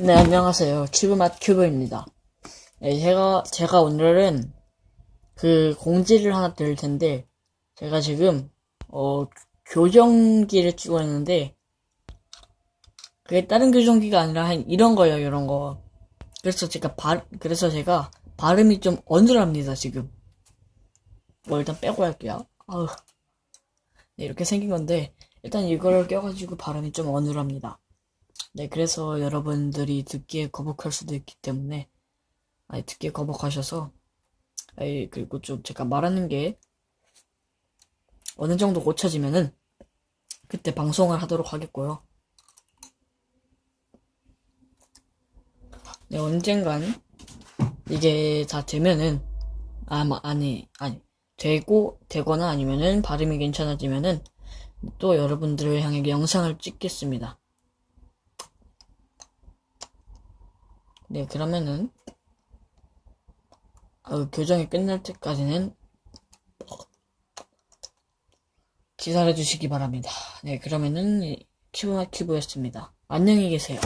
네, 안녕하세요. 큐브맛 큐브입니다. 네, 제가, 제가 오늘은 그 공지를 하나 드릴 텐데, 제가 지금, 어, 교정기를 찍고 있는데, 그게 다른 교정기가 아니라 한 이런 거예요, 이런 거. 그래서 제가 발, 그래서 제가 발음이 좀 어눌합니다, 지금. 뭐 일단 빼고 할게요. 아우. 네, 이렇게 생긴 건데, 일단 이거를 껴가지고 발음이 좀 어눌합니다. 네, 그래서 여러분들이 듣기에 거북할 수도 있기 때문에, 아니, 듣기에 거북하셔서, 아이, 그리고 좀 제가 말하는 게 어느 정도 고쳐지면은, 그때 방송을 하도록 하겠고요. 네, 언젠간, 이게 다 되면은, 아마, 아니, 아니, 되고, 되거나 아니면은, 발음이 괜찮아지면은, 또 여러분들을 향해 영상을 찍겠습니다. 네, 그러면은, 어, 교정이 끝날 때까지는 기다려 주시기 바랍니다. 네, 그러면은, 큐브나 큐브였습니다. 안녕히 계세요.